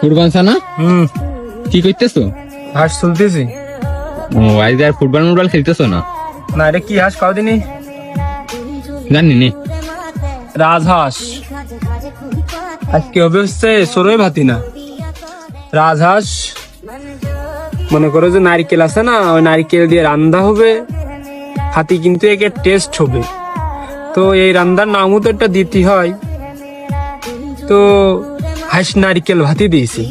Football সানা হুম। কি করতেছো? হাঁস তুলতেছি। ও আজ আর ফুটবল মুটবল খেলতেছো না? না এটা কি হাঁস কদিনই জানি নি। রাজহাঁস। আজকে হবে হচ্ছে সরই ভাতি না। রাজহাঁস। মনে করো যে নারিকেল আছে না ওই নারিকেল দিয়ে রান্না হবে। হাতি কিন্তু একে টেস্ট হবে। তো এই রান্নার নামও তো একটা দিতে হয়। তো হাঁস নারকেল ভাতি দিয়েছি।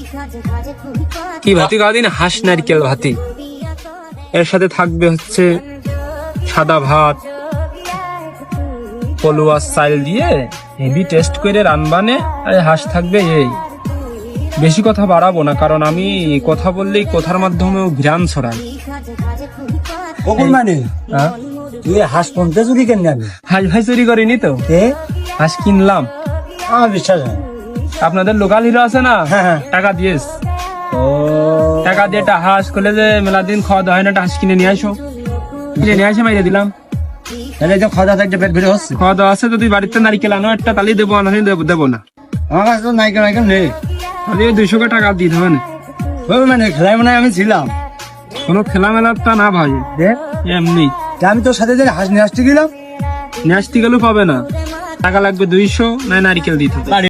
কি ভাতি কদিন? হাঁস নারকেল ভাতি। এর সাথে থাকবে হচ্ছে সাদা ভাত পলুয়া চাল দিয়ে হেভি টেস্ট করে রানবানে আর হাঁস থাকবে এই। বেশি কথা বাড়াবো না কারণ আমি কথা বললেই কথার মাধ্যমেও ঘ্রাণ ছড়াই। কখন মানে? হ্যাঁ? তুই হাঁস পঞ্চাশ চুরি কেন হাঁস ভাই চুরি করিনি তো? হাঁস কিনলাম। আমার বিশ্বাস হয় আপনাদের লোকাল হিরো আছে না? হ্যাঁ, হ্যাঁ। টাকা দিয়েস টাকা দিয়ে একটা হাঁস করলে যে মেলা দিন খাওয়া দাওয়া হয় না হাঁস কিনে নিয়ে আসো। কিনে নিয়ে আসে মাইরে দিলাম। তাহলে যে খাওয়া দাওয়া একটা পেট ভরে হচ্ছে। খাওয়া দাওয়া আছে যদি বাড়িতে নারিকেল আনো একটা তাহলে দেবো আনানি দেবো দেবো না। আমার কাছে তো নাইকেল নাইকেল নেই। তাহলে দুইশো টাকা দিতে হবে না। ওই মানে খেলায় মানে আমি ছিলাম। কোনো খেলা না ভাই। এমনি। আমি তোর সাথে যে হাঁস নিয়ে আসতে গেলাম। নিয়ে আসতে গেলেও পাবে না। টাকা লাগবে দুইশো না নারিকেল দিতে হবে।